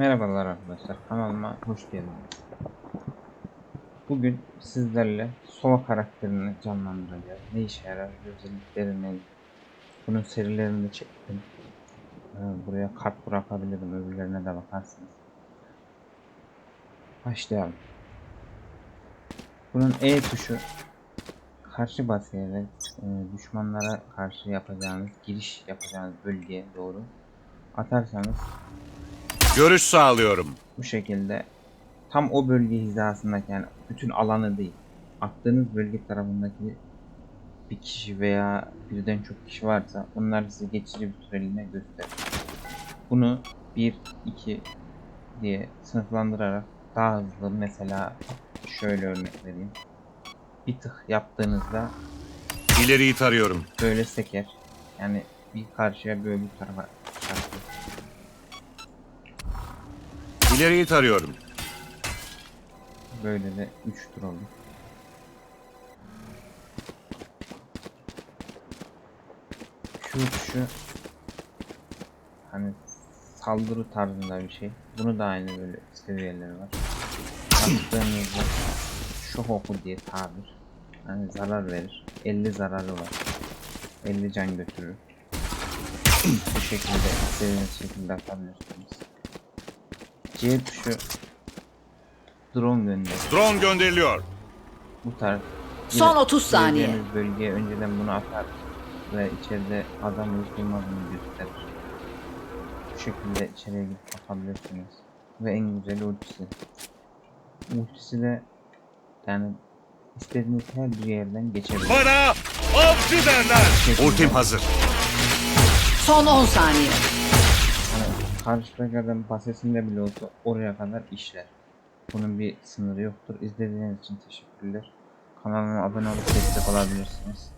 Merhabalar arkadaşlar kanalıma hoş geldiniz. Bugün sizlerle Sova karakterini canlandıracağız. Ne işe yarar, özellikleri ne? Bunun serilerini de çektim. Ee, Buraya kart bırakabilirim, öbürlerine de bakarsınız. Başlayalım. Bunun E tuşu karşı basıyarak e, düşmanlara karşı yapacağınız giriş yapacağınız bölgeye doğru atarsanız Görüş sağlıyorum. bu şekilde tam o bölge hizasındaki yani bütün alanı değil attığınız bölge tarafındaki bir kişi veya birden çok kişi varsa onlar size geçici bir süreliğine gösterir. Bunu 1 2 diye sınıflandırarak daha hızlı mesela şöyle örnek vereyim. Bir tık yaptığınızda İleriyi tarıyorum. böyle seker. Yani bir karşıya böyle bir tarafa çarpıyor. İleriyi tarıyorum. Böyle de 3 tur. Şu şu hani saldırı tarzında bir şey. Bunu da aynı böyle seviyeleri var. Attığınızda şok oku diye tabir. Hani zarar verir. 50 zararı var. 50 can götürür. Bu şekilde istediğiniz şekilde atabilirsiniz. C tuşu drone gönder. Drone gönderiliyor. Bu tarz. Son Girip 30 saniye. gireceğiniz bölgeye önceden bunu atar ve içeride adam olup olmadığını gösterir. Bu şekilde içeriye girip bakabilirsiniz. Ve en güzeli ultisi. Ultisi de yani istediğiniz her bir yerden geçebilir. Bana avcı derler. Ultim hazır. Son 10 saniye. Karşıdaki adam pasesinde bile olsa oraya kadar işler. Bunun bir sınırı yoktur. İzlediğiniz için teşekkürler. Kanalıma abone olup destek olabilirsiniz.